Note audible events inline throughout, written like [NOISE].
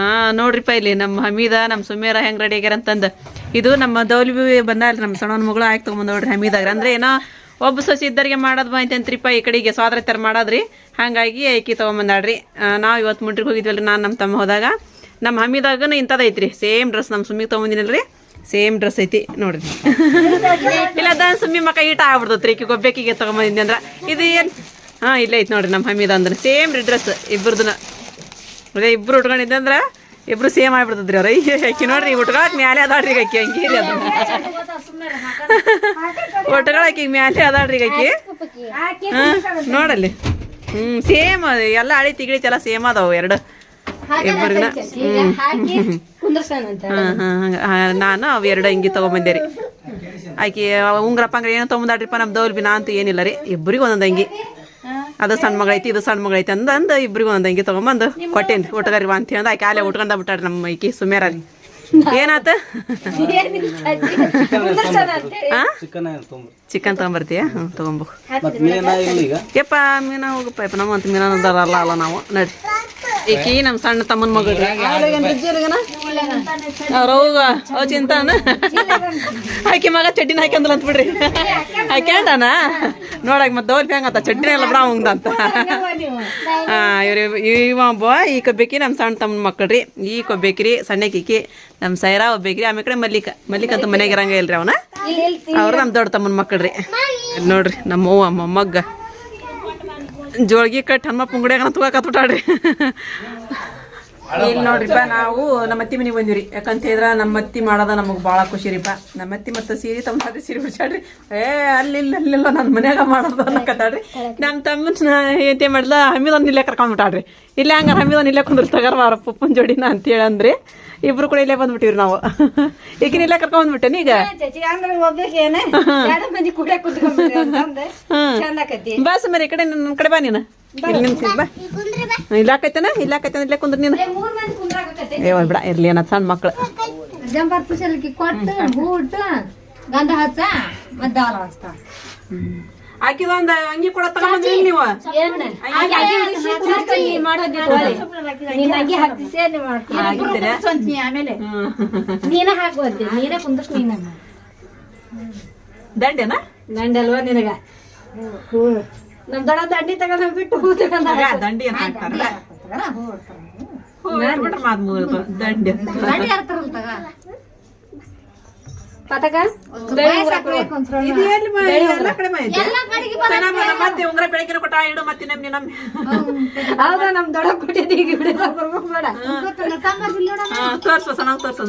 ಹಾ ನೋಡ್ರಿಪ್ಪ ಇಲ್ಲಿ ನಮ್ಮ ಹಮೀದ ನಮ್ಮ ಸುಮೇರ ಹೆಂಗ್ ರೆಡಿ ಆಗ್ಯಾರ ಅಂತಂದ. ಇದು ನಮ್ಮ ದೌಲಿ ಬಂದಾಳ ನಮ್ಮ ಸಣ್ಣ ಮಗಳು ಆಯ್ತು ತಗೊಂಡ್ ನೋಡ್ರಿ ಹಮೀದಾಗ. ಅಂದ್ರೆ ಏನೋ ಒಬ್ಬ ಸೊಸಿ ಇದ್ದರಿಗೆ ಮಾಡೋದು ಬಂತ ಅಂತ್ರಿಪ್ಪ, ಈ ಕಡೆಗೆ ಸ್ವಾದ್ರ ತರ ಮಾಡೋದ್ರಿ. ಹಾಗಾಗಿ ಐಕಿ ತಗೊಂಬಂದಾಡ್ರಿ ನಾವು ಇವತ್ತು ಮುಂಟ್ರಿಗೆ ಹೋಗಿದ್ವಲ್ರಿ, ನಾನು ನಮ್ಮ ತಮ್ಮ ಹೋದಾಗ. ನಮ್ಮ ಹಮೀದಾಗನ ಇಂಥದ್ದು ಐತ್ರಿ, ಸೇಮ್ ಡ್ರೆಸ್ ನಮ್ಮ ಸುಮ್ಮಿಗೆ ತೊಗೊಂಬಂದಿನಲ್ರಿ, ಸೇಮ್ ಡ್ರೆಸ್ ಐತಿ ನೋಡ್ರಿ. ಇಲ್ಲ ಅದ ಸುಮ್ಮಿ ಮಕ್ಕ ಈಟ ಆಗ್ಬಿಡ್ತೈತ್ರಿ, ಈಕಿ ಗೊಬ್ಬೆಕಿಗೆ ತೊಗೊಂಬಂದಿದ್ದೆ ಅಂದ್ರೆ. ಇದು ಏನು? ಹಾಂ, ಇಲ್ಲೇ ಐತಿ ನೋಡ್ರಿ ನಮ್ಮ ಹಮೀದ ಅಂದ್ರೆ ಸೇಮ್ ರೀ ಡ್ರೆಸ್ ಇಬ್ಬರದನ್ನ ಅದೇ ಇಬ್ರು ಉಟ್ಕೊಂಡಿದ್ದೆ ಅಂದ್ರೆ ಇಬ್ರು ಸೇಮ್ ಆಗ್ಬಿಡ್ತದ್ರಿ ಅವ್ರ. ಅಕ್ಕಿ ನೋಡ್ರಿ ಉಟ್ಕೊಳಕ್ ಮ್ಯಾಲೆ ಅದಾಡ್ರಿ ಈಗ ಅಕ್ಕಿ ಹಂಗೆ ಇಲ್ಲ ಅದನ್ನ ಉಟ್ಕೊಳಕ್ ಈಗ ಮ್ಯಾಲೆ ಅದಾಡ್ರಿ ಈಗ ಅಕ್ಕಿ. ಹಾಂ ನೋಡಲ್ಲಿ. ಹ್ಞೂ ಸೇಮ್ ಎಲ್ಲ ಹಳಿ ತಿಗಿಳಿ ಎಲ್ಲ ಸೇಮ್ ಅದಾವು ಎರಡು. ಇಬ್ಬರಿಗಿನ. ಹಾಂ ನಾನು ಅವು ಎರಡು ಅಂಗಿ ತೊಗೊಂಬಂದೆ ರೀ. ಆಕೆ ಉಂಗ್ರಪ್ಪ ಪಂಗ್ರ ಏನೋ ತೊಗೊಂಬಂದಾಡ್ರಿಪ್ಪ ನಮ್ಮ ದೌಲ್ಬಿ ನಾ ಅಂತೂ ಏನಿಲ್ಲ ರೀ. ಇಬ್ಬರಿಗೂ ಒಂದೊಂದು ಅಂಗಿ ಅದು ಸಣ್ಣ ಮಗಳೈತಿ ಇದು ಸಣ್ಣ ಮಗಳೈತಿ ಅಂದ ಅಂದ ಇಬ್ರಿಗೂ ಒಂದ್ ಅಂಗಿ ತಗೊಂಬಂದು ಕೊಟ್ಟೇನಿ ಊಟಗಾರಿ ಬಾ ಅಂತ ಅಂದ ಆಕೆ ಅಲ್ಲೇ ಉಟ್ಕೊಂಡ ಬಿಟ್ಟಾರ ನಮ್ಮ ಈಕಿ ಸುಮೇರಾರಿ ರೀ ಏನಾತ? ಆ? ಚಿಕನ್ ತಗೊಂಬರ್ತೀಯ? ಚಿಕನ್ ತಗೊಂಬ. ಹ್ಞೂ ಯಪ್ಪ ಮೀನ ಹೋಗಪ್ಪ ಯಪ್ಪ ನಮ್ಮಂತ ಮೀನ ಅದಾರಲ್ಲ ಅಲ್ಲ ನಾವು. ನಡಿ. ಈಕಿ ನಮ್ಮ ಸಣ್ಣ ತಮ್ಮನ ಮಗಳು ಅವ್ರವ್ಗ ಅವ್ ಚಿಂತಾನ ಆಕಿ ಮಗ ಚಡ್ಡಿನ ಹಾಕ್ಯಂದಲ್ಲ ಅಂತ ಬಿಡ್ರಿ. ಹಾಕ್ಯಾಂಡನ ನೋಡಕ್ ಮತ್ತೆ ದೋಲ್ ಅಂತ ಚಡ್ಡಿನ ಎಲ್ಲ ಬಿಡ ಅವಂಗ್ದ ಅಂತ. ಹಾ ಇವ್ರಿ ಇವ ಒಬ್ಬ ಈ ಕೊಬ್ಬೇಕಿ ನಮ್ಮ ಸಣ್ಣ ತಮ್ಮನ ಮಕ್ಕಳ್ರಿ. ಈ ಕೊಬ್ಬೇಕ್ರಿ ಸಣ್ಣಕಿಕಿ ನಮ್ಮ ಸೈರಾ ಒಬ್ಬೇಕ್ರಿ ಆಮೇಲೆ ಕಡೆ ಮಲ್ಲಿಕ. ಮಲ್ಲಿಕ ಅಂತ ಮನೆಗೆ ಇರಂಗ ಇಲ್ರಿ ಅವನ? ಅವ್ರು ನಮ್ಮ ದೊಡ್ಡ ತಮ್ಮನ ಮಕ್ಕಳ್ರಿ. ನೋಡ್ರಿ ನಮ್ಮ ಅವ್ವ ಮೊಮ್ಮಗ್ಗ ಜೋಳ್ಗಿ ಕಟ್ಟಮ್ಮ ಹನುಮ ಪುಂಗಡ್ಯಾಗ ತುಗಾಕತ್ಬಿಟ್ಟಾಡ್ರಿ ಇಲ್ಲಿ ನೋಡ್ರಿಪ್ಪ ನಾವು ನಮ್ಮ ಅತ್ತಿ ಮನೆಗೆ ಬಂದಿವ್ರಿ. ಯಾಕಂತ ಹೇಳಿದ್ರ ನಮ್ಮ ಅತ್ತಿ ಮಾಡೋದ ನಮಗೆ ಭಾಳ ಖುಷಿ ರೀಪ ನಮ್ಮ ಅತ್ತಿ ಮತ್ತೆ ಸೀರೆ ತಮ್ಮ ಸಾರಿ ಸೀರೆ ಬಿಡ್ಸಾಡ್ರಿ ಏ ಅಲ್ಲಿ ಅಲ್ಲಿಲ್ಲ ಅಲ್ಲೆಲ್ಲ ನನ್ನ ಮನ್ಯಾಗ ಮಾಡೋದು ಅನ್ನಕತ್ತಾಡ್ರಿ ನಮ್ಮ ತಮ್ಮನ ಏತೆ ಮಾಡ್ದ ಹಮ್ಮಿದೊಂದು ಇಲ್ಲೇ ಕರ್ಕೊಂಡ್ಬಿಟ್ಟಾಡ್ರಿ ಇಲ್ಲೇ ಹಂಗಾರ ಹಮ್ಮಿದೊಂದು ಇಲ್ಲೇ ಕುಂದ್ರ ತಗರ್ ಮಾರ ಪಪ್ಪನ ಜೋಡಿನ ಅಂತ ಹೇಳಂದ್ರಿ ಇಬ್ರು ಕೂಡ ಇಲ್ಲೇ ಬಂದ್ಬಿಟ್ಟಿವ್ರಿ ನಾವು. ಈಗಿನ ಇಲ್ಲೇ ಕರ್ಕೊಂಡ್ಬಂದ್ಬಿಟ್ಟೇನಿ ಈಗ? ಬಸ್ ಹೋಗ್ಬೇಕೇನ ಎರಡು ಮಂದಿ ಕೂಡ ಕುತ್ಕೊಂಡ್ಬಿಡ್ರಿ ಅಂತಂದೆ. ಚಂದ ಆಕತಿ ಬಾಸ್ ಮರಿ ಈ ಕಡೆ ನನ್ನ ಕಡೆ ಬಾ ನೀನು. ಇಲ್ಲಿ ಇಲ್ಲಾಕೈತನ ಬಾ. ಇಲ್ಲ ಕುಂದ್ರ ನೀನು. ಏ ಬಿಡ ಇರ್ಲಿ ಸಣ್ಣ ಮಕ್ಳು. ಜಂಬಾರ್ ಪುಸಲ್ಕಿ ಕೊಟ್ಟು ಬೂಟ್ ಗಂಧ ಹಚ್ಚ ಮತ್ತ ದಾರ ಹಚ್ತ ಆಕಿದೊಂದು ಅಂಗಿ ಕೂಡ ನೀವು. ನೀನ್ ನೀನ ಕುಂದ್ರಸ್ ನೀನ ದಂಡೆನ? ಗಂಡಲ್ವಾ ನಿನಗ? ನಮ್ ದೊಡ್ಡ ದಂಡಿ ತಗೊಂಡ್ ಬಿಟ್ಟು ಹೂ ತಗೊಂಡ ದಂಡಿ ಅಂತ ಹಾಕ್ತಾರಲ್ಲ ಹೋ, ಇಟ್ಬಿಟ್ರೆ ಮಾತ್ ಮುಗಿತು. ದಂಡಿ ದಂಡಿ ಹಾಕ್ತಾರಲ್ಲ ತಗ ಪತಕ? ಮತ್ತೆ ಉಂಗ್ರ ಬೆಳಕಿನ ಕೊಟ್ಟ ಇಡು ಮತ್ತೆ ನಮ್ ನಮ್ ಹೌದಾ ನಮ್ ದೊಡ್ಡ ಕೊಟ್ಟಿದ್ದಿ ಈಗ ಬಿಡಿಲ್ಲ ಬರ್ಬೇಕು ಬೇಡ. ತೋರ್ಸು ಸಣ್ಣ ತೋರ್ಸು.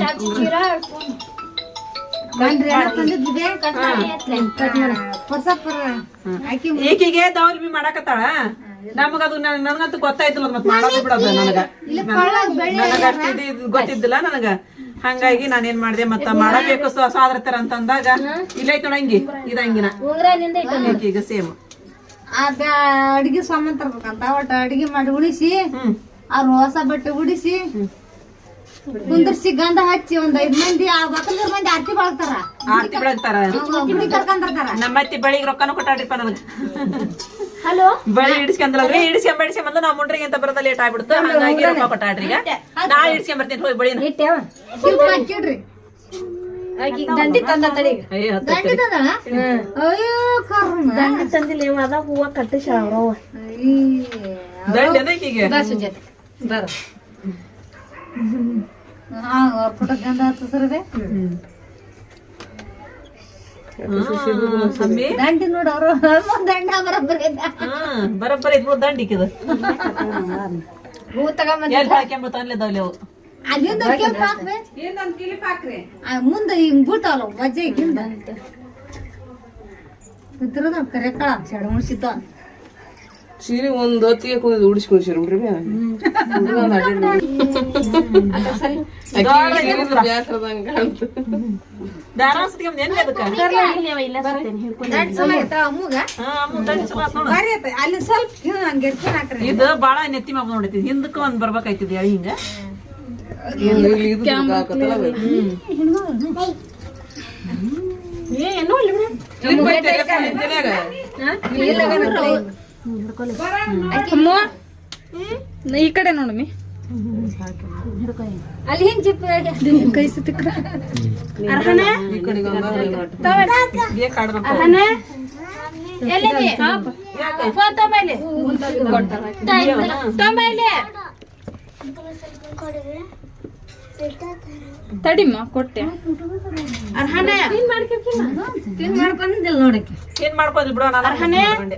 ಈಕಿಗೆ ದೌಲ್ ಬಿ ಮಾಡಾಕತ್ತಾಳ? ನಮಗ ಅದು ನನ್- ನನಗಂತೂ ಗೊತ್ತಾಯ್ತಿಲ್ಲ ಮತ್ ಮಾಡೋದು ಬಿಡೋದು ನನಗ. ನನಗ ಅಷ್ಟು ಇದು ಇದು ಗೊತ್ತಿದ್ದಿಲ್ಲ ನನಗ. ಹಂಗಾಗಿ ನಾನು ಏನ್ ಮಾಡಿದೆ ಮತ್ತ ಮಾಡಬೇಕು ಸ್ವಾದ್ರತರ ಅಂತಂದಾಗ ಅಂದಾಗ ನೋಡ ಹಂಗಿ ಇದಂಗಿನ ಉಂಗ್ರನಿಂದ ಈಗ ಸೇಮ್. ಅದ ಅಡಿಗೆ ಸಾಮಾನ್ ತರ್ಬೇಕಂತ ಒಟ್ಟ ಅಡಿಗೆ ಮಾಡಿ ಉಳಿಸಿ ಅವ್ರ ಹೊಸ ಬಟ್ಟೆ ಉಡಿಸಿ ಕುಂದರ್ಸಿ ಗಂಧ ಹಚ್ಚಿ ಒಂದ್ ಐದ್ ಮಂದಿ ಆ ಬಕಲ್ದೂರ್ ಮಂದಿ ಆರ್ತಿ ಬಾಳ್ತಾರ. ಆರ್ತಿ ಬೆಳಗ್ತಾರ ಗುಡಿ ಕರ್ಕೊಂಡ್ಬರ್ತಾರ ನಮ್ಮತ್ತಿ ಬಳಿಗೆ ರೊಕ್ಕನು ಕೊಟ್ಟಾಡ್ರಿಪ್ಪ ನನಗ ಹಲೋ? ಬಳಿ ಇಡ್ಸ್ಕೊಂಡ್ರಿ ಇಡಿಸ್ಕೊಂಡ್ ಇಡಿಸ್ಕೊಂಬಂದು ನಾ ಮುಂಡ್ರಿಗೆ ಅಂತ ಬರೋದ ಲೇಟ್ ಆಗ್ಬಿಡ್ತು. ಹಂಗಾಗಿ ರೊಕ್ಕ ಕೊಟ್ಟಾಡ್ರಿ ಈಗ. ನಾ ಇಡ್ಸ್ಕೊಂಡ್ ಬರ್ತೀನಿ ಹೋಗಿ ಬಳಿ ಹಾಕಿಡ್ರಿ ದಂಡಿ ತಂದ ತಡಿ. ಅಯ್ಯೋ ದಂಡಿ ತಂದಳ ಅಯ್ಯೋ ಕರ್ಮ ದಂಡಿ ತಂದಿಲ್ಲ ಅದ ಹೂವ ಕಟ್ಟಿಸ ದಂಡ ಈಕಿಗೆ? ಸುಜಾತ. ಬರ ದಂಡಿ ನೋಡು ಅವರು. ದಂಡ ಬರಬ್ಬರಿ ಬರಬ್ಬರಿ ಇದ್ ದಂಡ ಇಕ್ಕಿದ. ಹೂ ತಗೊಂಬಂದ ಎಲ್ಲಿ ಹಾಕ್ಯಂಬ ತಂದ್ಲೆ ದೌಲೆ ಅವು ಅಲ್ಲಿಂದ ಕೆಂಪ್ ಹಾಕ್ಬೇ ಹಾಕ್ರಿ ಮುಂದೆ ಹಿಂಗ್ ಬೀಳ್ತಾವಲ್ಲ ವಜ್ಜೆ ಹಿಂದ ಇದ್ರದ ಕರೆಕಳ ಸೆಡ ಉಣಿಸಿದ್ದ ಸೀರೆ ಒಂದ್ ಹೊತ್ತಿಗೆ ಕುಂದು ಉಡಿಸ್ಕೊಂಡು ಸೀರೆ ಬಿಡ್ರಿ ಏನ್ ಇದು ಬಾಳ ನೆತ್ತಿ ಮಾಪ್ ನೋಡೈತಿ. ಹಿಂದಕ್ಕ ಒಂದ್ ಬರ್ಬೇಕಾಯ್ತಿದ್ ಎಳಿ ಹಿಂಗ? ಇಲ್ಲಿ ಇದು ಹಾಕತ್ತಲ್ಲ ಈ ಕಡೆ ನೋಡಮ್ಮಿ ಅಲ್ಲಿ ಹಿಂಗ್ ಜಿಪ್ ಕೈ ಸುತ್ತಿಕ್ರ. ತಡಿಮ್ಮ ಕೊಟ್ಟೆ. ತಿನ್ ಮಾಡ್ಕೊಂಡಿಲ್ಲ ನೋಡಕ್ಕೆ ಏನ್ ಮಾಡ್ಕೊಂಡಿಲ್ಲ ಬಿಡೋ ನಾನು ಅನ್ಕೊಂಡೆ.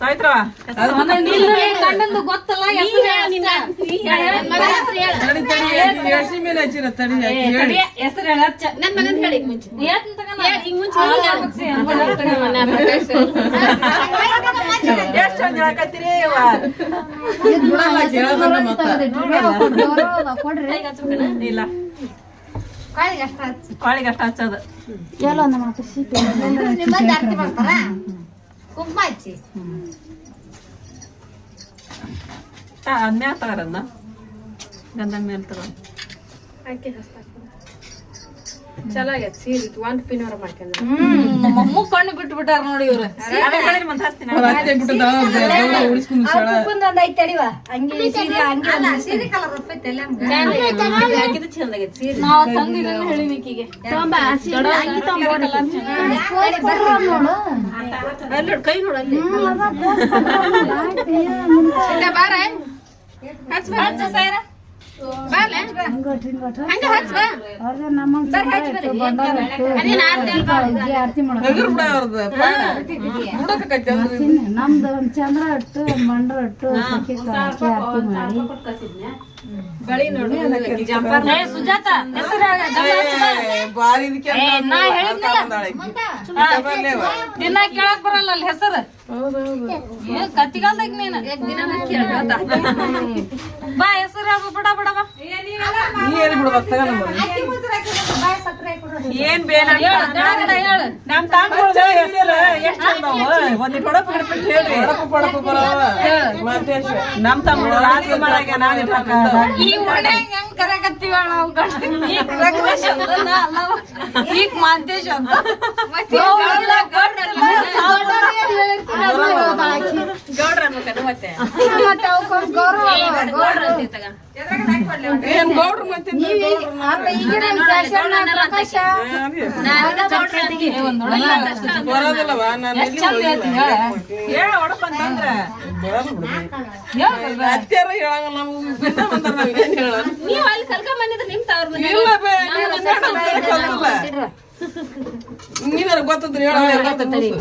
ಸಾವಿತ್ರವ ಗಂಡಂದು ಗೊತ್ತಲ್ಲ ಹೆಸರು ತಡಿ, ಮೇಲೆ ಹಚ್ಚಿರ, ಹೇಳಿ. ಹೆಸರು ಹೇಳ ಹಚ್ಚ ನನ್ ಮಗನ್ ಹೇಳಿ ಮುಂಚೆ. ಎಷ್ಟ್ ಚಂದ ಹೇಳಕತ್ತೀರಿ. ಇಲ್ಲ. ಕಾಳಿಗೆ ಅಷ್ಟ ಹಚ್ಚೋದು. ಕುಂಕುಮ ಹಚ್ಚಿ ಅದ್ನೇ ತಗೋರದ್ನ ಗಂಧದ ಮೇಲೆ ತಗೋ. ಮಮ್ಮು ಕಣ್ಣು ಬಿಟ್ಟು ಬಿಟ್ಟಾರ ನೋಡಿ. ಇವ್ರು ಕೈ ನೋಡು ಅಲ್ಲಿ. ಎಗರು ಬಿಡ ನಮ್ದು ಒಂದ್ ಚಂದ್ರ ಇಟ್ಟು ಮಂಡ್ರ ಇಟ್ಟು ಆರತಿ ಮಾಡಿ. ದಿನ ಕೇಳಕ್ ಬರಲ್ಲ ಅಲ್ಲಿ ಹೆಸರು. ಕತ್ತಿಗಾಲ್ದಾಗ ನೀನು. ಬಾ ಹೆಸರು ಯಾವ ಬಿಡ ಬಡ ಬಾ. ಏನ್ ಹೇಳು ನಮ್ ಹೆಸರು. ಎಷ್ಟ್ ಹೊಡಪ್ ಹಿಡ್ಬಿಟ್ಟು ಹೇಳ್ರಿ. ಪಡಪು. ನಮ್ ತಮ್ಮ ರಾಜಕುಮಾರ ನಾನಿ ನಾನು ಈಗ ಅಂತ ಗೌಡ್ರಲ್ಲ, ಗೌಡ್ರಲ್ಲ. ಮತ್ತೆ? ಗೌರವ. ಏನ್ ಗೌಡ್ರು ಮತ್ತೆ ಅಲ್ಲ, ನ ಬರೋದಿಲ್ಲವ? ನಾನು. ಅತ್ಯಾರ ಹೇಳಂಗಿಲ್ಲ ನಮ್ಗೆ ಬಿಟ್ಟ ಬಂದಾರ ನಾವ್ ಏನ್ ಹೇಳೋದು? ಇಲ್ಲ ಬೇ, ನೀನು ಮೇಡಮ್ ಬೇರೆ ಕಲ್ತಿಲ್ಲ. ನೀನಾರ ಗೊತ್ತಂದ್ರೆ ಹೇಳ ಗೊತ್ತ ನೀ ಹೇಳ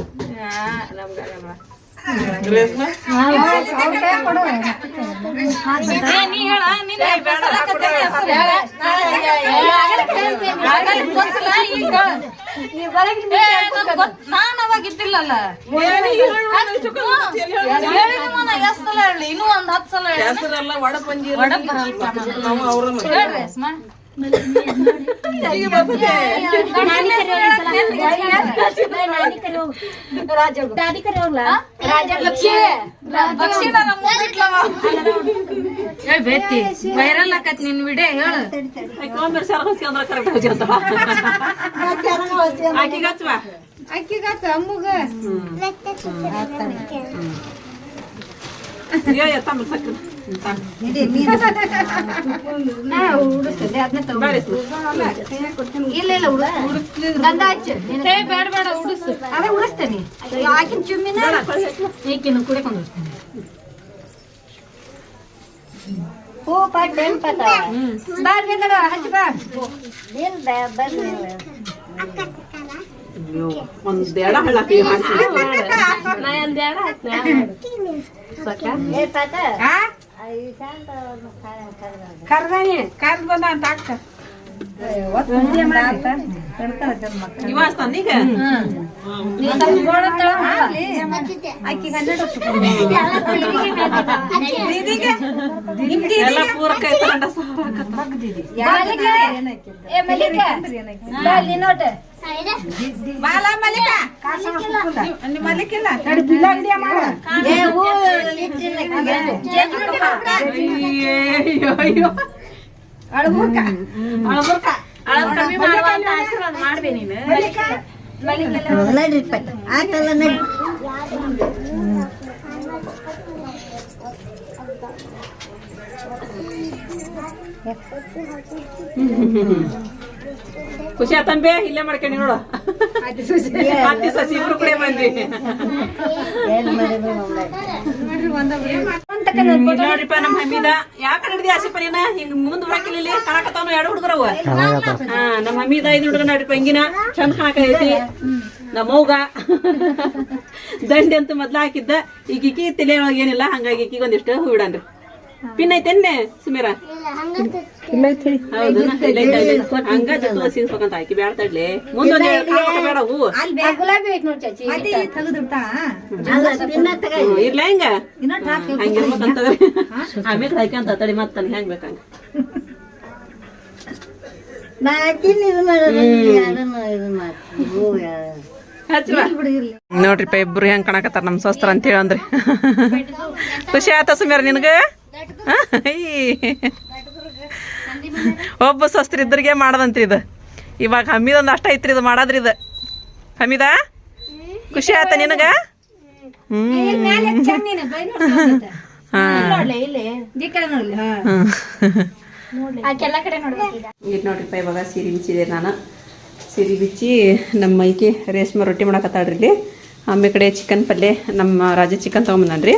ನೀನ್ ಅವಾಗ ಇದ್ದಿಲ್ಲಲ್ಲ. ಇನ್ನೂ ಒಂದ್ ಹತ್ತು ಸಲ ಹೇಳಿ ಹೆಸರೆಲ್ಲ ಒಡಪಂಜಿ ಒಡಕ್ ಬರಲ್ಪ ನಾನು. ನಾವು ಅವ್ರನ್ನ ಹೇಳ್ರಿ ರೇಷ್ಮಾ. ಈಗ ಬರ್ತದೆ ದಕ್ಷಿಣ ನಮ್ಮ ಮುಂದಿಟ್ಲವ. ಏ, ಬೇತಿ ವೈರಲ್ ಆಕತ್ ನಿನ್ ವಿಡಿಯೋ ಹೇಳು ಒಮ್ಮೆ ಸರ್ ಹೊಸ್ಕೊಂಡ್ರ ಕರೆಕ್ಟ್ ಹೋಗಿರ್ತಾವ ಆಕಿಗೆ ಹಚ್ಚುವ ಅಕ್ಕಿಗಾತ ಅಮ್ಮಗ ಏ ತಮ್ಮ ಸಕ್ರೆ ಇಲ್ಲ ಇಲ್ಲ ಗಂಧ ಹಚ್ಚು ಏ ಬೇಡ ಬೇಡ ಉಡಿಸು ಅದೇ ಉಡಿಸ್ತೇನೆ ಆಕಿನ ಚುಮ್ಮಿನ ಈಕಿನ ಕುಡಿಕೊಂಡು ಹೂ ಪಟ್ ಏನ್ ಪಟ ಬಾರ್ ಬೇಕಡ ಹಚ್ಚ ಬಾ ಒಂದ್ ಎಡ ಹಳ್ಳಾಕಿ ಹಾಕಿ ಕರ್ದಾನಿ ಕರ್ದ ಬಂದ ಅಂತ ಅಲ್ಲಿ ನೋಟ ಬಾಲ ಮಲ್ಲಿಕ. ನಿಮ್ಮ ಮಲ್ಲಿಕಿಲ್ಲ? ಏ ಹೂ ಇಟ್ಟಿಲ್ಲ ಅಯ್ಯೋ ಅಯ್ಯೋ ಅಳಬುರ್ಕ. ಅಳಬರ್ಕ. ಅಳಬ ಕಮ್ಮಿ ಮಾಡುವ ಅಂತ ಆಶೀರ್ವಾದ ಮಾಡ್ಬೇ ನೀನು. ಆತಲ್ಲ ನಡಿ ಖುಷಿ ಆತನ್ ಬೇ ಇಲ್ಲೇ ಮಾಡ್ಕೊಂಡಿ ನೋಡು. ಹತ್ತಿ ಸಸಿ ಇಬ್ರು ಕೂಡ ಬಂದ್ವಿ. ನೋಡ್ರಿಪ್ಪ ನಮ್ಮ ಹಮ್ಮಿದ ಯಾಕ ಹಿಡಿದಿ ಆಸಿ ನೀನ ಹಿಂಗ ಮುಂದ್ ಬರಾಕಿಲ್ಲ ಇಲ್ಲಿ. ಕಾಣಕತ್ತಾವ ಎರಡು ಹುಡುಗರವ. ಹಾ ನಮ್ಮ ಐದು ಹುಡುಗ ನೋಡ್ರಿಪ್ಪ ಹಿಂಗಿನ. ಚಂದ ಕಾಣಕೈತಿ ನಮ್ಮ ಅವ್ಗ ದಂಡಿ ಅಂತ ಮೊದ್ಲ ಹಾಕಿದ್ದ. ಈಗ ಇಕ್ಕಿ ತಲೆ ಒಳಗೆ ಏನಿಲ್ಲ ಹಂಗಾಗಿ ಈಕಿಗೆ ಒಂದಿಷ್ಟು ಹೂ ಇಡನ್ರಿ ಪಿನ್ ಐತೆನ್ನೆ ಸುಮೀರ? ಹೌದು ಹಂಗ ಜೊತೆ ಹಾಕಿ ಮುಂದೊಂದ್ ಬೇಡ ಹೂ ಗುಲಾಬಿ ಐತ್ ನೋಡ್ ಚಾಚಿ. ಇರ್ಲ ಹೆಂಗ? ಆಮೇಲೆ ಹಾಕ್ಯಂತ ತಡಿ ಮತ್ತನ್ ಹೆಂಗ್ ಬೇಕಂಗ. ನೋಡ್ರಿಪ್ಪ ಇಬ್ರು ಹೆಂಗ್ ಕಾಣಕತ್ತಾರ ನಮ್ ಸ್ವಸ್ತ್ರ ಅಂತ ಹೇಳಂದ್ರಿ. ಅಂದ್ರೆ [LAUGHS] ಖುಷಿ ಆಯ್ತಾ ಸುಮ್ಯಾರ ನಿನಗ. ಒಬ್ಬ ಸ್ವಸ್ತ್ರ ಇದ್ರಿಗೆ ಮಾಡದಂತ್ರಿ ಇದು. ಇವಾಗ ಹಮ್ಮಿದೊಂದು ಅಷ್ಟ ಐತ್ರಿ ಇದು ಮಾಡದ್ರಿ ಇದು. ಹಮ್ಮಿದ? ಖುಷಿ ಆತ ನಿನಗ? ಈಗ. ನೋಡ್ರಿಪ್ಪ ಇವಾಗ ಸೀರೆ ಬಿಚ್ಚಿದೆ ನಾನು. ಸೀರೆ ಬಿಚ್ಚಿ ನಮ್ಮ ಮೈಕಿ ರೇಷ್ಮೆ ರೊಟ್ಟಿ ಮಾಡಕತ್ತಾಳ್ರಿ ಇಲ್ಲಿ. ಆಮೇಲೆ ಕಡೆ ಚಿಕನ್ ಪಲ್ಯ ನಮ್ಮ ರಾಜ ಚಿಕನ್ ತೊಗೊಂಬಂದನ್ರಿ.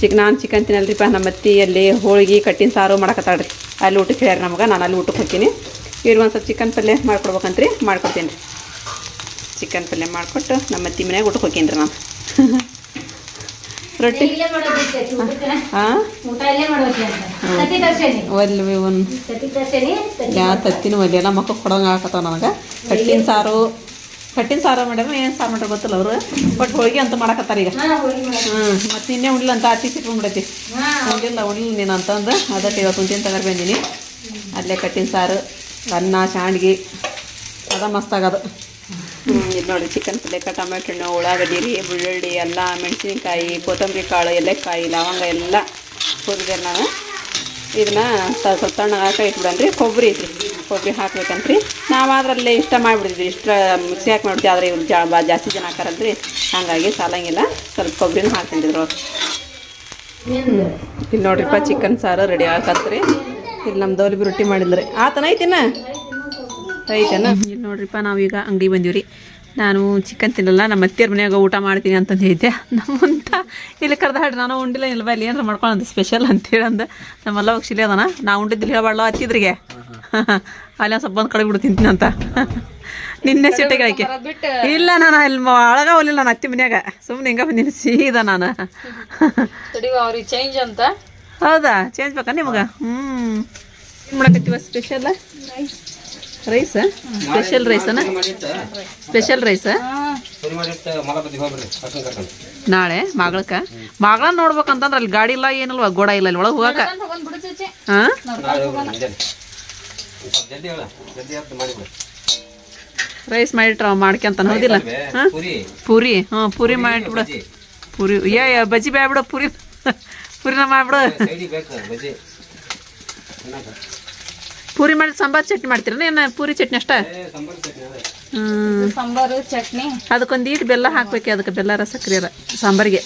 ಚಿಕ್ ನಾನು ಚಿಕನ್ ತಿನ್ನಲ್ರಿಪ್ಪ ನಮ್ಮ ಅತ್ತಿ ಅಲ್ಲಿ ಹೋಳಿಗೆ ಕಟ್ಟಿನ ಸಾರು ಮಾಡಕತ್ತಾಳ್ರಿ. ಅಲ್ಲಿ ಊಟಕ್ಕೆ ಹೇಳ್ಯಾರ ನಮಗೆ ನಾನು ಅಲ್ಲಿ ಊಟಕ್ಕೆ ಹೋಗ್ತೀನಿ. ಇವ್ರಿಗೆ ಒಂದು ಸ್ವಲ್ಪ ಚಿಕನ್ ಪಲ್ಯ ಮಾಡ್ಕೊಡ್ಬೇಕಂತ್ರಿ ಮಾಡ್ಕೊಡ್ತೀನಿ. ರೀ ಚಿಕನ್ ಪಲ್ಯ ಮಾಡಿಕೊಟ್ಟು ನಮ್ಮ ಅತ್ತಿ ಮನೆಗೆ ಊಟಕ್ಕೆ ಹೋಗ್ತೀನಿ ರೀ ನಾನು. [LAUGHS] ರೊಟ್ಟಿ? ಹಾಂ? ಒಲ್ವಿ ಒಂದು ಯಾ ತತ್ತಿನ ಒಲೆ ಎಲ್ಲ ಮಕ್ಕಳು ಕೊಡೋಂಗೆ ನನಗೆ. ಕಟ್ಟಿನ ಸಾರು ಕಟ್ಟಿನ ಸಾರು ಮಾಡ್ಯಾರ ಏನು ಸಾರು ಮಾಡ್ಯಾರ ಗೊತ್ತಿಲ್ಲ ಅವರು. ಬಟ್ ಹೋಳಿಗೆ ಅಂತ ಮಾಡಕತ್ತಾರ ಈಗ. ಹ್ಞೂ ಮತ್ತು ನಿನ್ನೆ ಉಣ್ಲಿಲ್ಲ ಅಂತ ಆಚೆ ಸಿಟ್ಕೊಂಡ್ಬಿಡೈತಿ ಉಣ್ಲಿಲ್ಲ ಉಣ್ಲಿಲ್ಲ ನೀನು ಅಂತಂದು ಅದಕ್ಕೆ ಇವತ್ತು ಉಂಟಿನ ತಗರ್ ಬಂದೀನಿ. ಅಲ್ಲೇ ಕಟ್ಟಿನ ಸಾರು ಅನ್ನ ಶಾಂಡ್ಗಿ ಅದ ಮಸ್ತ್ ಅದು ಹ್ಞೂ ಇದು ನೋಡಿ ಚಿಕನ್ ಪಲ್ಯಕ್ಕೆ ಟೊಮೆಟೊ ಹಣ್ಣು ಉಳ್ಳಾಗಡ್ಡಿ ರೀ ಬೆಳ್ಳುಳ್ಳಿ ಎಲ್ಲ ಮೆಣಸಿನ್ಕಾಯಿ ಕೊತ್ತಂಬರಿ ಕಾಳು ಎಲೆಕಾಯಿ ಲವಂಗ ಎಲ್ಲ ಹುರಿದೇನೆ ನಾನು. ಇದನ್ನ ಸ್ವಲ್ಪ ತಣ್ಣಗೆ ಹಾಕಿ ಇಟ್ಬಿಡನ್ರಿ ಕೊಬ್ಬರಿ ಐತ್ರಿ. ಕೊಬ್ಬರಿ ಹಾಕ್ಬೇಕಂತ್ರಿ. ನಾವಾದ್ರಲ್ಲೇ ಇಷ್ಟ ಮಾಡಿಬಿಡ್ತೀವಿ ಇಷ್ಟ ಮಿಕ್ಸಿ ಹಾಕಿ ಮಾಡ್ತೀವಿ ಆದರೆ ಇವ್ರು ಜಾ ಜಾಸ್ತಿ ಜನ ಹಾಕಾರಲ್ರಿ. ಹಾಗಾಗಿ ಸಾಲಂಗಿಲ್ಲ. ಸ್ವಲ್ಪ ಕೊಬ್ಬರಿನೂ ಹಾಕ್ತಿದ್ರು ಇಲ್ಲಿ ನೋಡ್ರಿಪ್ಪ ಚಿಕನ್ ಸಾರು ರೆಡಿ ಹಾಕತ್ರಿ ಇಲ್ಲಿ ನಮ್ಮ ದೋಲಿಬಿ ರೊಟ್ಟಿ ಮಾಡಿದ್ರಿ. ಆತನ ಐತಿನ? ಐತನ? ಇಲ್ಲಿ ನೋಡ್ರಿಪ್ಪ, ನಾವೀಗ ಅಂಗಡಿ ಬಂದೀವ್ರಿ. ನಾನು ಚಿಕನ್ ತಿನ್ನಲ್ಲ, ನಮ್ಮ ಅತ್ತಿಯರ ಮನೆಯಾಗ ಊಟ ಮಾಡ್ತೀನಿ ಅಂತಂದು ಹೇಳಿದ್ದೆ. ನಮ್ಮಂತ ಇಲ್ಲಿ ಕರೆದ ಹಾಡ್ರಿ, ನಾನು ಉಂಡಿಲ್ಲ, ಇಲ್ವಾ? ಇಲ್ಲಿ ಏನಾರ ಮಾಡ್ಕೊಳ್ಳೋದು ಸ್ಪೆಷಲ್ ಅಂತೇಳಿ ಅಂದ ನಮ್ಮೆಲ್ಲ ಹೋಗಿ ಶಿಲೆ ಅದಾನ. ನಾ ಉಂಡಿದ್ದಿಲ್ಲ, ಹೇಳಬಾರ್ಲ ಹತ್ತಿದ್ರಿಗೆ [LAUGHS] ಅಲ್ಲಿ ಒಂದು ಸ್ವಲ್ಪ ಬಂದು ಕಡೆ ಬಿಡು ತಿಂತೀನಿ ಅಂತ. [LAUGHS] ನಿನ್ನೆ ಸಿಟ್ಟಿಗೆ ಆಕೆ ಇಲ್ಲ ನಾನು ಅಲ್ಲಿ ಒಳಗ ಹೋಗ್ಲಿಲ್ಲ ನಾನು ಅತ್ತಿ ಮನ್ಯಾಗ. ಸುಮ್ಮನೆ ಹಿಂಗ ಬಂದಿನಿ ಸೀದಾ ನಾನು. [LAUGHS] ಅವ್ರಿಗೆ ಚೇಂಜ್ ಅಂತ. ಹೌದಾ? ಚೇಂಜ್ ಬೇಕಾ ನಿಮಗೆ? ಹ್ಞೂ ಏನು ಮಾಡಕತ್ತೀವ ಸ್ಪೆಷಲ್ ರೈಸ್ ಸ್ಪೆಷಲ್ ರೈಸನ ಸ್ಪೆಷಲ್ ರೈಸ್ ನಾಳೆ ಮಗಳಕ್ಕ. ಮಗಳನ್ನ ನೋಡ್ಬೇಕಂತಂದ್ರೆ ಅಲ್ಲಿ ಗಾಡಿ ಇಲ್ಲ ಏನಿಲ್ವ ಗೋಡ ಇಲ್ಲ ಅಲ್ಲಿ ಒಳಗೆ ಹೋಗಕ. ಹಾಂ ನಾಳೆ ಹೋಗ್ಬಿಡ್ರಿ ಮುಂಜಾನೆ ಸ್ವಲ್ಪ ಜಲ್ದಿ ಹೇಳ ಜಲ್ದಿ ಆಯ್ತು ಮಾಡಿಬಿಡು ರೈಸ್ ಮಾಡಿಟ್ರ ಮಾಡ್ಕೊಂತ ಹೌದಿಲ್ಲ ಹಾಂ? ಪುರಿ. ಪೂರಿ ಹ್ಞೂ ಪೂರಿ ಮಾಡಿಬಿಡು. ಬಜ್ಜಿ. ಪೂರಿ ಏ ಬಜ್ಜಿ ಬ್ಯಾಬಿಡ ಪೂರಿ. ಪೂರಿನ ಮಾಡಿಬಿಡು. ಪೂರಿ ಮಾಡಿ ಸಾಂಬಾರ್ ಚಟ್ನಿ ಮಾಡ್ತೀರ ಏನು ಪೂರಿ ಚಟ್ನಿ ಅಷ್ಟ? ಸಾಂಬಾರು ಚಟ್ನಿ ಅದಕ್ಕೊಂದು ಈಟ್ ಬೆಲ್ಲ ಹಾಕ್ಬೇಕು ಅದಕ್ಕೆ ಬೆಲ್ಲಾರ ಸಕ್ಕರೆ ಅದ ಸಾಂಬಾರಿಗೆ.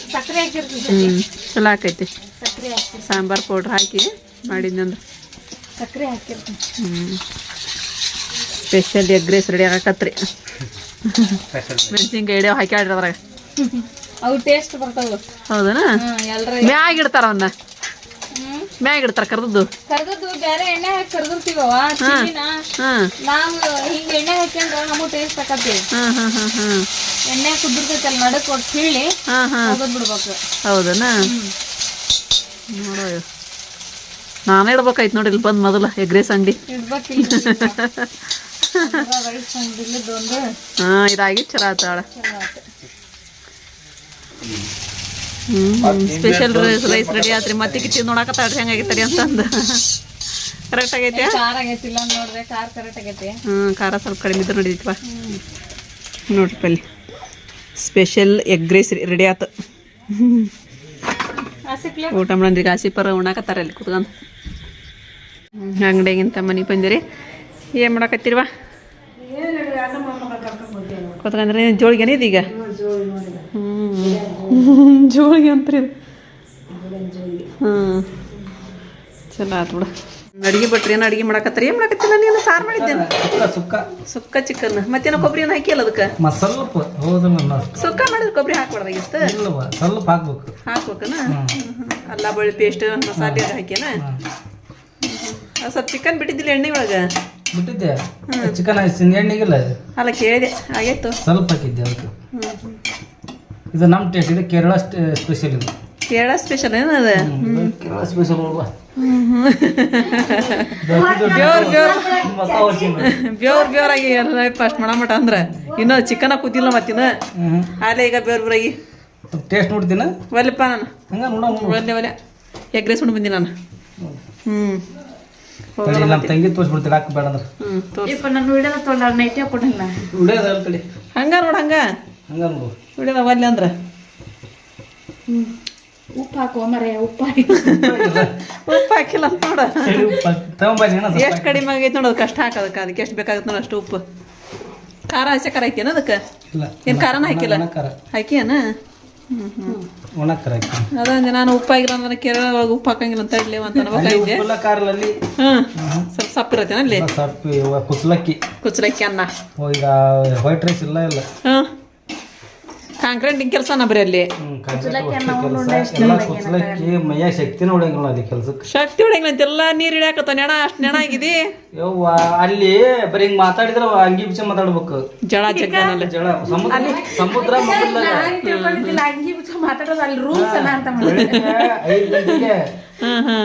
ಹ್ಞೂ ಚಲೋ ಹಾಕಿರ್ತೀವಿ ಸಾಂಬಾರ್ ಪೌಡ್ರ್ ಹಾಕಿ ಮಾಡಿದ್ನಂದ್ರೆ. ಸಕ್ಕರೆ ಹಾಕಿರ್ತೀನಿ. ಹ್ಞೂ ಸ್ಪೆಷಲ್ ಎಗ್ ರೈಸ್ ರೆಡಿ ಆಗಕತ್ರಿ. ಮೆಣಸಿನ್ಕಾಯಿ ಹಿಡಿಯೋ ಹಾಕಿ ಆಡ್ರಿ ಅದ್ರಾಗ. ಅವು ಟೇಸ್ಟ್ ಬರ್ತಾವ ಹೌದನ? ಮ್ಯಾಗ ಇಡ್ತಾರ ಅವನ್ನ ಮ್ಯಾಗ ಇಡ್ತಾರ ಕರ್ದದ್ದು. ಕರ್ದದ್ದು ಬೇರೆ ಎಣ್ಣೆ ಹಾಕಿ ಕರ್ದಿರ್ತೀವವ ನಾವು ಹಿಂಗ ಎಣ್ಣೆ ಹಾಕ್ಯಂದ್ರ ನಮಗೂ ಟೇಸ್ಟ್ ತಕತ್ತೀವಿ ಹಾಂ ಹಾಂ ಹಾಂ ಹಾಂ. ಎಣ್ಣೆ ಕುದಿರ್ತೈತಲ್ಲ ನಡಕ್ ಕೊಟ್ಟು ಹೇಳಿ ಹಾಂ ಹಾಂ. ತೆಗೆದ್ ಬಿಡ್ಬೇಕು. ಹೌದನ? ನೋಡೋ ನಾನೇ ಇಡ್ಬೇಕಾಯ್ತು ನೋಡಿ ಇಲ್ಲಿ ಬಂದು ಮೊದಲು ಎಗ್ ರೈಸ್ ಅಂಗಡಿ ಹಾಂ ಇದಾಗಿ ಚಲೋ ಆತಾಳ ಸ್ಪೆಷಲ್ ರೈಸ್ ರೈಸ್ ರೆಡಿ ಆತ್ರಿ. ಮತ್ತೆ ಕಿಚ್ಚಿ ನೋಡಕತ್ತಾಳ್ರಿ ಹೆಂಗಾಗಿತ್ತರಿ ಅಂತಂದು ಕರೆಕ್ಟ್ ಆಗೈತೆ ಹ್ಞೂ ಖಾರ ಸ್ವಲ್ಪ ಕಡಿಮೆ ಇದ್ರೆ ನಡೀತವ ನೋಡ್ರಿ ಪಲ್ಲಿ. ಸ್ಪೆಷಲ್ ಎಗ್ ರೈಸ್ ರೆಡಿ ಆತು. ಊಟ ಮಾಡಂದ್ರಿಗೆ ಪರ ಉಣ್ಣಾಕತ್ತಾರ ಅಲ್ಲಿ ಕುತ್ಕೊಂಡು. ಅಂಗಡಿಗಿಂತ ಮನೆಗೆ ಬಂದಿರಿ. ಏನು ಮಾಡಕತ್ತೀರವ? ಕುತ್ಕೊಂಡ್ರೆ ಜೋಳಿಗೆನೇ ಇದೀಗ ಹ್ಞೂ ಜೋಳಿಗೆ ಅಂತ್ರಿ. ಹ್ಞೂ ಚಲೋ ಆತು ಬಿಡ. ಅಡಿಗೆ ಬಟ್ರಿ ಏನು ಅಡಿಗೆ ಮಾಡಕತ್ತಾರ? ಏನು ಮಾಡಕತ್ತಿಲ್ಲ ನೀನು ಸಾರು ಮಾಡಿದ್ದೇನೆ. ಸುಕ್ಕ ಸುಕ್ಕ. ಚಿಕನ್. ಮತ್ತೇನೋ ಕೊಬ್ಬರಿ ಏನು ಹಾಕಿಲ್ಲ ಅದಕ್ಕೆ? ಸ್ವಲ್ಪ. ಹೌದಲ್ಲ ಸುಕ್ಕ ಮಾಡಿದ್ರೆ ಕೊಬ್ಬರಿ ಹಾಕ್ಬಾರ್ದಾಗಿತ್ತು ಇಲ್ಲವ ಸ್ವಲ್ಪ ಹಾಕ್ಬೇಕು. ಹಾಕ್ಬೇಕನ? ಅಲ್ಲ ಬಳ್ಳಿ ಪೇಸ್ಟ್ ಮಸಾಲೆ ಹಾಕಿನ ಹಾಕ್ಯನ? ಸ್ವಲ್ಪ ಚಿಕನ್ ಬಿಟ್ಟಿದ್ದಿಲ್ಲ ಎಣ್ಣೆ ಒಳಗೆ ಬಿಟ್ಟಿದ್ದೆ ಚಿಕನ್ ಎಣ್ಣೆಗಿಲ್ಲ. ಅಲ್ಲ ಕೇಳಿದೆ. ಆಗೈತು ಸ್ವಲ್ಪ ಹಾಕಿದ್ದೆ ಅದಕ್ಕೆ. ಇದು ನಮ್ಮ ಟೇಸ್ಟ್ ಇದು ಕೇರಳ ಸ್ಪೆಷಲ್ ಇದು. ಕೇರಳ ಸ್ಪೆಷಲ್ ಏನದ? ಕೇರಳ ಸ್ಪೆಷಲ್ ಬ್ಯೋರ್ ಬ್ಯೋರ್ ಬ್ಯೋರ್ ಬ್ಯೋರಾಗಿ ಎಲ್ಲ ಫಸ್ಟ್ ಮಾಡಮಟ ಅಂದ್ರೆ. ಇನ್ನೂ ಚಿಕನ ಕೂತಿಲ್ಲ ಮತ್ತಿನ ಅಲ್ಲೇ ಈಗ ಬ್ಯೋರ್ ಬ್ಯೋರಾಗಿ ಟೇಸ್ಟ್ ನೋಡ್ತೀನ? ಒಲ್ಲಪ್ಪ ನಾನು. ಹಂಗ ನೋಡ. ಒಲ್ಲೆ ಒಲ್ಲೆ. ಎಗ್ ರೈಸ್ ಉಂಡು ಬಂದಿ ನಾನು. ಹ್ಞೂ ತಡಿ ನಮ್ಮ ತಂಗಿ ಹಾಕ ಬೇಡ ಅಂದ್ರೆ. ಹ್ಞೂ ನೈಟಿ ತಡಿ. ಹಂಗ ನೋಡು ಹಂಗ. ಹಂಗ ನೋಡು. ಒಲ್ಲೆ ಅಂದ್ರೆ. ಉಪ್ಪು ಹಾಕುವ ಮರೆಯ ಉಪ್ಪು ಉಪ್ಪು ಹಾಕಿಲ್ಲ ಅಂತ ನೋಡ ಎಷ್ಟು ಕಡಿಮೆ ಆಗೈತೆ ನೋಡು ಕಷ್ಟ ಹಾಕೋದಕ್ಕೆ ಅದಕ್ಕೆ ಎಷ್ಟು ಬೇಕಾಗುತ್ತೆ ನೋಡಿ ಅಷ್ಟು ಉಪ್ಪು. ಖಾರ ಹಸಿ ಖಾರ ಹಾಕ್ಯನ ಅದಕ್ಕೆ? ಇಲ್ಲ. ಏನು ಖಾರನ ಹಾಕಿಲ್ಲ? ಹಾಕಿಯೇನ? ಹಾಕಿ. ಅದಂದೆ ನಾನು ಉಪ್ಪು ಆಗಿಲ್ಲ ಅಂದ್ರೆ ಕೇರಳ ಒಳಗೆ ಉಪ್ಪು ಹಾಕಂಗಿಲ್ಲ ಅಂತ ಇಡ್ಲಿ ಅಂತ ಅನ್ಬೇಕಾಗಿದ್ದೆ ಉಪ್ಪುಲ್ಲ ಸ್ವಲ್ಪ ಹ್ಞೂ ಸ್ವಲ್ಪ ಸಪ್ಪಿರತ್ತೇನ ಅಲ್ಲಿ? ಕುಚ್ಚಲಕ್ಕಿ. ಕುಚ್ಚಲಕ್ಕಿ ಅನ್ನ. ಈಗ ವೈಟ್ ರೈಸ್ ಇಲ್ಲ ಇಲ್ಲ ಹ್ಞೂ ಕಾಂಕ್ರೀಟಿಂಗ್ ಕೆಲಸನ ಬರೀ ಅಲ್ಲಿ? ಹ್ಮ್, ಕಾಂಕ್ರೀಟ್ ವಸ್ತು ಕೆಲ್ಸ. ಎಲ್ಲ ಕುಚ್ಚಲಕ್ಕಿ ಮೈಯ ಶಕ್ತಿನ ಉಳಿಯಂಗಿಲ್ಲ ಅದಕ್ಕೆ ಕೆಲ್ಸಕ್ಕೆ. ಶಕ್ತಿ ಹೊಡೆಯಂಗಿಲ್ಲ ನೀರು ಹಿಡಿಯಾಕತ್ತ ನೆಣ ಅಷ್ಟು ನೆಣ ಆಗಿದೆ. ಯವ್ವ ಅಲ್ಲಿ ಬರೀ ಹಿಂಗ್ ಮಾತಾಡಿದ್ರ ಅಂಗಿ ಬಿಚ್ಚ ಮಾತಾಡ್ಬೇಕು. ಜಳ ಜಗ್ಗನಲ್ಲಿ ಜಳ ಸಮುದ್ರ ಸಮುದ್ರ ಮಗ್ಗಲ್ದಾಗ ತಿಳ್ಕೊಂಡಿದ್ದಿಲ್ಲ ಅಂಗಿ ಬಿಚ್ಚ ಮಾತಾಡೋದು ಅಲ್ಲಿ ರೂಲ್ಸ್ ಅಲ್ಲ ಅಂತ ಬೆಳಿಗ್ಗೆ ಐದ್ ಗಂಟೆಗೆ ಹ್ಞೂ ಹ್ಞೂ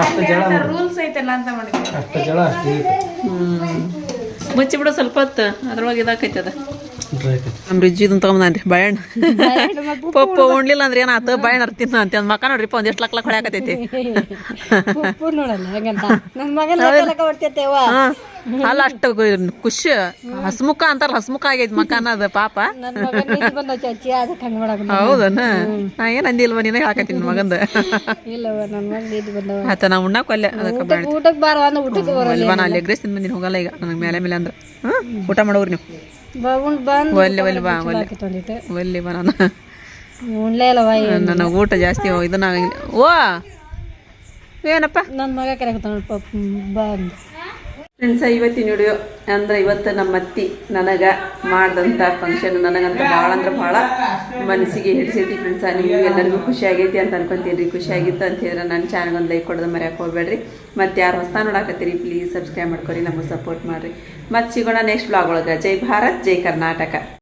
ಅಷ್ಟು ಜಳ ರೂಲ್ಸ್ ಐತಲ್ಲ ಅಂತ ಅಷ್ಟು ಜಳ ಅಷ್ಟು ಸ್ವಲ್ಪ ಹೊತ್ತು ಅದ್ರೊಳಗೆ ಇದಾಕೈತೆ ಅದು heat. ನಮ್ಮ ರಿಜ್ಜಿ ಇದನ್ನ ತಗೊಂಬಂದ್ರಿ ಬಾಳೆಹಣ್ಣು ಪಪ್ಪ ಉಣ್ಲಿಲ್ಲ ಅಂದ್ರೆ ಏನಾತ ಬಾಯಣ್ಣ ಅರ್ತಿನ ಅಂತ ಅಂದ್ ಮಕ್ಕ ನೋಡ್ರಿಪ್ಪ ಒಂದ್ ಎಷ್ಟು ಲಕ್ ಲಕ್ ಹೊಡ್ಯಾಕತೈತಿ. ಅಲ್ಲ ಅಷ್ಟು ಖುಷಿ. ಹಸ್ಮುಖ ಅಂತಾರ ಹಸ್ಮುಖ ಆಗೈತಿ ಮಕ್ಕ ಅನ್ನೋದು ಪಾಪ. ಹೌದನ? ನಾ ಏನ್ ಅಂದಿಲ್ವ ನೀನೇ ಹಾಕತ್ತೀನಿ ಮಗಂದ. ಇಲ್ಲವ ನನ್ನ ಮಗ ನೀತಿ ಬಂದವ ಆತ ನಾ ಉಣ್ಣಾಕ ಒಲ್ಲೆ ಅದಕ್ಕೆ ಬೇಡ ಊಟಕ್ಕೆ ಬಾರ ಊಟಕ್ಕೆ ಅಲ್ಲಿ ಎಗ್ರೆಸ್ ತಿಂದು ಬಂದಿನಿ ಹೋಗಲ್ಲ ಈಗ ನನಗೆ ಮೇಲೆ ಮೇಲೆ ಅಂದ್ರೆ. ಹಾಂ? ಊಟ ಮಾಡೋರು ನೀವು. ಉಂಡ್ ಬಂದು ಒಲ್ಲೆ ಒಲ್ಲೆ ಬಾ ಒಲ್ಲೆ. ತೊಂದಿತ್ತು ಒಲ್ಲೆ ಬಾ ನಾನು. ಉಣ್ಲೇ ಅಲ್ಲವ ನನಗೆ ಊಟ ಜಾಸ್ತಿ ಇದನ್ನಾಗಿಲ್ಲ ಓ! ಏನಪ್ಪ? ನನ್ನ ಮಗ ಕೆರೆ ಬಂದು. ಫ್ರೆಂಡ್ಸ ಇವತ್ತಿನ ವಿಡಿಯೋ ಅಂದ್ರೆ ಇವತ್ತು ನಮ್ಮ ಅತ್ತಿ ನನಗೆ ಮಾಡ್ದಂಥ ಫಂಕ್ಷನ್ ನನಗಂತ ಭಾಳ ಅಂದ್ರೆ ಭಾಳ ಮನಸ್ಸಿಗೆ ಹಿಡಿಸೈತಿ ಫ್ರೆಂಡ್ಸ ನೀವು ಎಲ್ಲರಿಗೂ ಖುಷಿ ಆಗೈತಿ ಅಂತ ಅನ್ಕೊಂತೀನಿ ರೀ ಖುಷಿ ಆಗಿತ್ತು ಅಂತ ಹೇಳಿದ್ರೆ ನನ್ನ ಚಾನಲ್ ಒಂದು ಲೈಕ್ ಕೊಡೋದು ಮರ್ಯಾಕೆ ಹೋಗ್ಬೇಡ್ರಿ. ಮತ್ತು ಯಾರು ಹೊಸ ನೋಡಾಕತ್ತೀರಿ ಪ್ಲೀಸ್ ಸಬ್ಸ್ಕ್ರೈಬ್ ಮಾಡ್ಕೊರಿ ನಮಗೆ ಸಪೋರ್ಟ್ ಮಾಡಿರಿ. ಮತ್ತು ಸಿಗೋಣ ನೆಕ್ಸ್ಟ್ ಬ್ಲಾಗ್ ಒಳಗೆ. ಜೈ ಭಾರತ್ ಜೈ ಕರ್ನಾಟಕ.